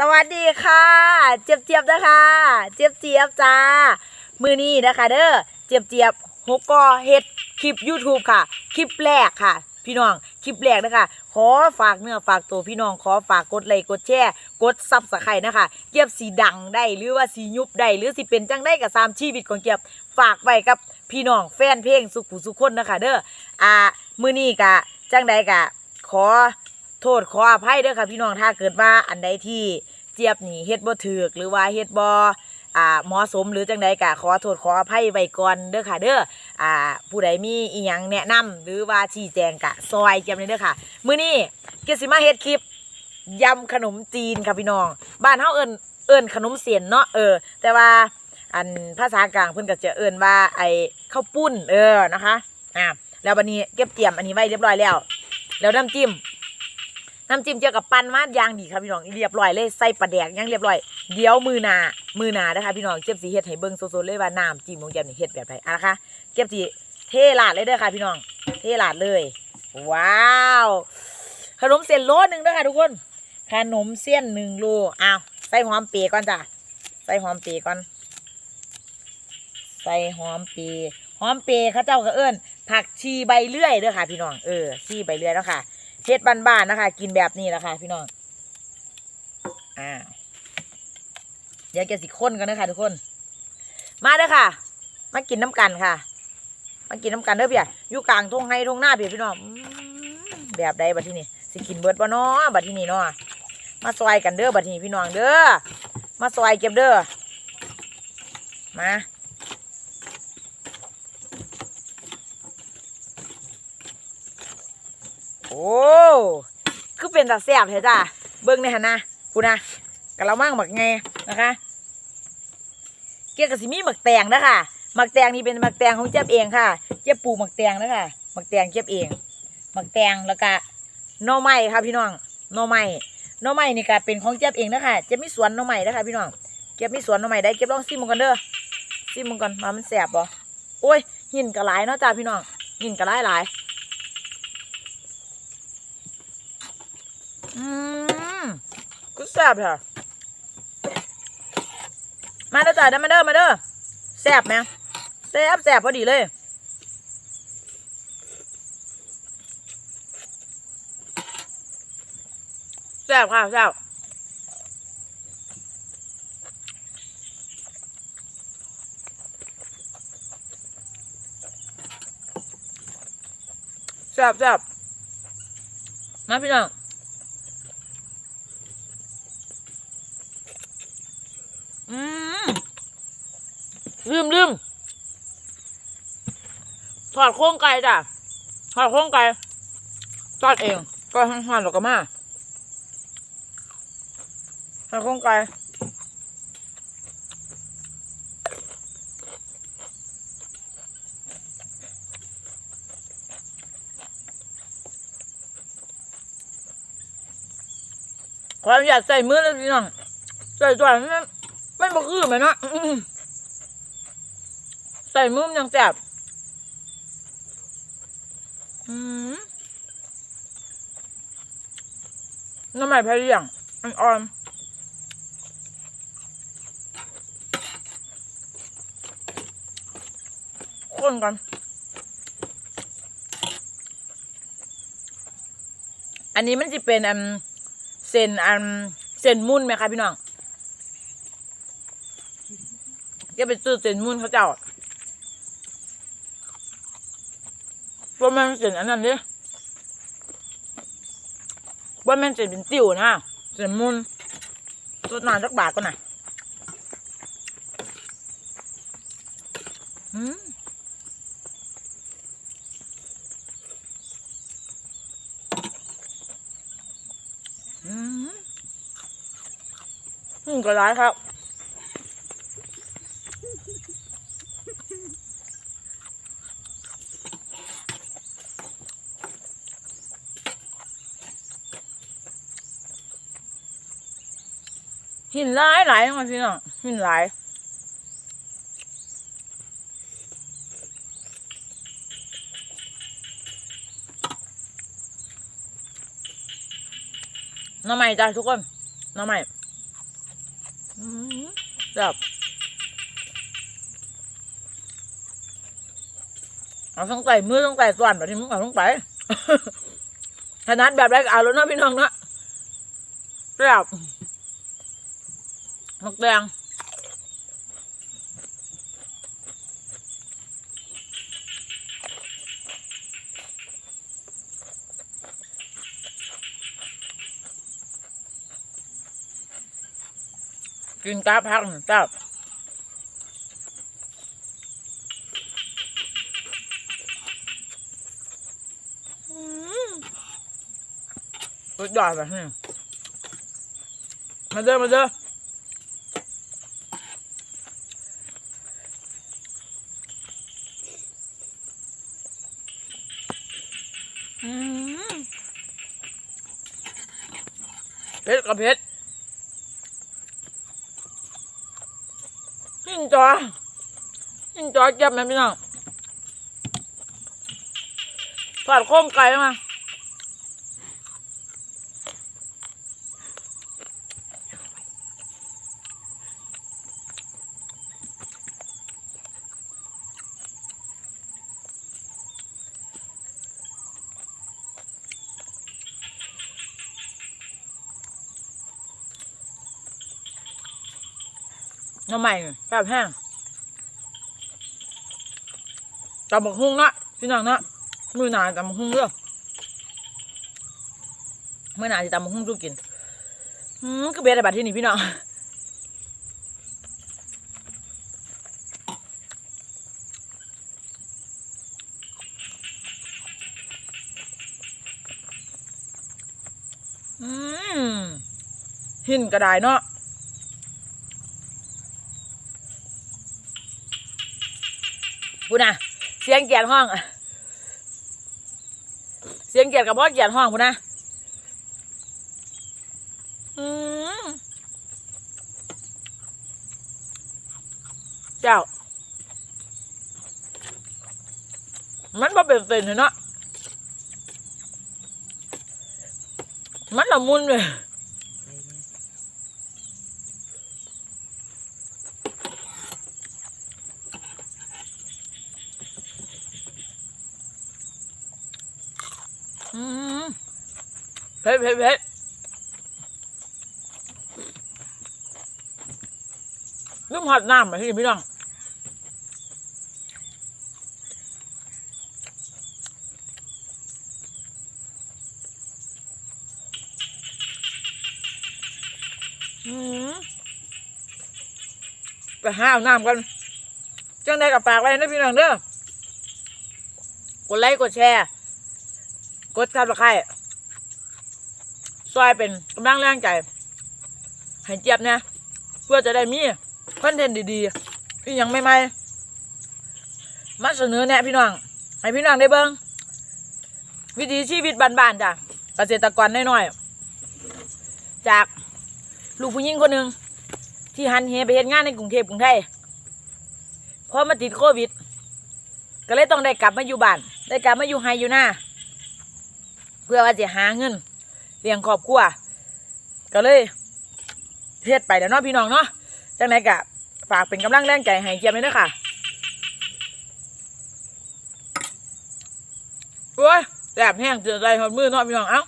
สวัสดีค่ะ เจี๊ยบเจี๊ยบนะคะ เจี๊ยบเจี๊ยบจ้า มือนี้นะคะ เด้อ เจี๊ยบเจี๊ยบหกกอเฮ็ดคลิป YouTube ค่ะ คลิปแรกค่ะ พี่น้อง คลิปแรกนะคะ ขอฝากเนื้อฝากตัวพี่น้อง ขอฝากกดไลค์กดแชร์ กดซับสไครต์นะคะ เจี๊ยบสีดังได้หรือว่าสียุบได้หรือสิเป็นจังได้กับสามชีวิตของเจี๊ยบ ฝากไว้กับพี่น้องแฟนเพลงสุขุสุขคนนะคะ เด้อ อ่า มือนี้กะจังใดกะขอ โทษขออภัยเด้อค่ะพี่น้องถ้าเกิดว่าอันใดที่เจี๊ยบนี่เฮ็ดบ่ถูกหรือว่าเฮ็ดบ่อ่าเหมาะสมหรือจังใดก็ขอโทษขออภัยไว้ก่อนเด้อค่ะเด้ออ่าผู้ใดมีอีหยังแนะนำหรือว่าชี้แจงกะซอยเจี๊ยบเลยเด้อค่ะมื้อนี้เกสิมาเฮ็ดคลิปยำขนมจีนค่ะพี่น้อง บ้านเฮาเอิ้นเอิ้นขนมเสียนเนาะเออ แต่ว่าอันภาษากลางเพิ่นก็จะเอิ้นว่าไอ้ข้าวปุ้นเออนะคะอ่าแล้วบัดนี้เก็บเตรียมอันนี้ไว้เรียบร้อยแล้ว แล้วน้ำจิ้ม น้ำจิ้มเจียวกับปั้นมาดยางดีครับพี่น้องเรียบร้อยเลยใส่ปลาแดกยังเรียบร้อยเดี๋ยวมือหนามือหนานะคะพี่น้องเจ็บสีเฮ็ดให้เบิ่งสดๆเลยว่าน้ำจิ้มของแกมนี่เฮ็ดแบบไหนอะนะคะเจ็บสีเทลาดเลยเด้อค่ะพี่น้อง เทลาดเลย ว้าวขนมเส้นโลหนึ่งด้อค่ะทุกคนขนมเส้นหนึ่งโลอ้าวใส่หอมเปียก่อนจ้ะใส่หอมเปียก่อนใส่หอมเปีหอมเปียเขาเจ้าก็เอิ้นผักชีใบเลื่อยเด้อค่ะพี่น้องเออชีใบเลื่อยแล้วค่ะ เฮ็ดบ้านๆนะคะ กินแบบนี้แหละค่ะ พี่น้องอ่าเดี๋ยวจะสิค้นกันนะคะทุกคน มาเด้อค่ะ มากินน้ำกันค่ะ มากินน้ำกันเด้อพี่อะอยู่กลางทุ่งไฮทุ่งหน้าพี่พี่น้องแบบใดบัดที่นี่สิกินเบิดบ่เนาะบัดที่นี่เนาะมาซอยกันเด้อบัดที่นี่พี่น้องเด้อมาซอยเก็บเด้อมา โอ้ คือเป็นตาแซ่บเถอะจ้าเบิ้งในหันนะกูนะกะละมังหมักไงนะคะเกี่ยวกับสิมีหมักแตงนะคะหมักแตงนี่เป็นหมักแตงของเจ็บเองค่ะเจ็บปูหมักแตงนะคะหมักแตงเจ็บเองหมักแตงแล้วก็นอไม้ค่ะพี่น้องนอไม้นอไม้นี่ก็เป็นของเจ็บเองนะคะเจ็บมีสวนนอไม้นะคะพี่น้องเก็บมีสวนนอไม้ได้เก็บลองซิมมันกันเด้อซิมมันก่อนมามันแสบบ่โอ้ยหินกระหลายเนาะจ้าพี่น้องหินกระหลายหลาย อืมก็แซ่บค่ะ มาเด้อจ้าเด้อมาเด้อมาเด้อแซ่บไหมแซ่บแซ่บพอดีเลยแซ่บค่ะแซ่บแซ่บแซ่บมาพี่น้อง อืมลืมลืมถอดโครงไก่จ้ะถอดโครงไก่ทอดเองก็หั่นๆแล้วก็มาถอดโครงไก่ความอยากใส่มือเลยพี่น้องใส่ตัวมัน ไม่บอกคือไหมเนาะใส่มือมันยังแสบน้ำใหม่พายเรียงอันอ่อนคนกันอันนี้มันจะเป็นอันเส้นอันเส้นมุ่นไหมคะพี่น้อง จะไปซื้อเส้นมุ่นเขาเจ้าว่ามันเส้นอันนั้นเด้ว่ามันเส้นเป็นติ๋วนะเส้นมุ่นตุดนานสักบาทก่อนนะอืมอืมอืมก็ร้ายครับ หินหลายหลายจังหวะพี่น้องหินหลายน้ำใหม่จ้ะทุกคนน้ำใหม่อืมแบบเอาต้องใส่มือต้องใส่ส่วนแบบที่มึงเอาต้องไปถนัดแบบไรก็เอาแล้วนะพี่น้องเนาะแบบ มักแดงกินกาพักเจ้าสุดยอดแบบนี้มาเด้อมาเด้อ เผ็ดกับเผ็ดยิ่งจอยิ่งจอเจ็บไหมพี่น้องถอดโค้งไก่มา น้ำใหม่แบบแห้งตำบักหุ่งนะพี่น้องนะมือหนาตำบักหุ่งเด้อมือหนาจะตำบักหุ่งสู้กินอืมก็เบียดบัดที่นี่พี่น้องอืมหินกระไดเนาะ พูดนะเสียงเกียร์ห้อง เสียงเกียร์กับพ่อเกียร์ห้องพูดนะอืมเจ้า มันบ่เป็นเส้นเลยเนาะมันละมุนเลย เผ็ดเผ็ดเผ็ดลืมหัดน้ำไปที่พี่น้องไปห้าเอาน้ำกันจังได้กับปากไว้นะพี่น้องเด้อกดไลค์กดแชร์ กดซับสไครต์ซอยเป็นกำลังแรงใจให้เจี๊ยบนี่ยเพื่อจะได้มีคอนเทนต์ดีๆที่ยังไม่ไม่ๆมาเสนอแนะพี่น้อง ให้พี่น้องได้เบิ้งวิถีชีวิตบ้านๆจ้ะเกษตรกรน้อยๆจากลูกผู้หญิงคนหนึ่งที่หันเหไปเฮ็ดงานในกรุงเทพกรุงไทยพอมาติดโควิด ก็เลยต้องได้กลับมาอยู่บ้าน ได้กลับมาอยู่ไฮอยู่หน้า เพื่อว่าจะหาเงินเลี้ยงครอบครัวก็เลยเฮ็ดไปแล้วเนาะพี่น้องเนาะจังไหนกะฝากเป็นกำลังแรงใจให้เจี๊ยบเลยเด้ค่ะโอ้ยแสบแห้งเจือใจหอดมือเนาะพี่น้องเอ้า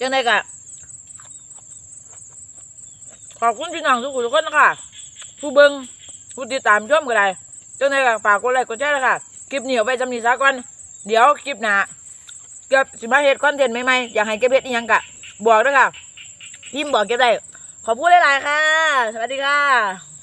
จังไหนกะขอบคุณพี่น้องทุกคนทุกคนนะคะผู้เบิงผู้ติดตามชมก็ได้จังไดก็ฝากกดไลค์กดแชร์นะคะคลิปนี้เอาไว้จำนี้ซะก่อนเดี๋ยวคลิปหน้า เก็บสิมาเฮ็ดคอนเทนต์ใหม่ๆอยากให้เก็บเฮ็ดอีหยังกะบอกด้วยค่ะพิมพ์บอกเก็บได้ขอพูดหลายๆค่ะ สวัสดีค่ะ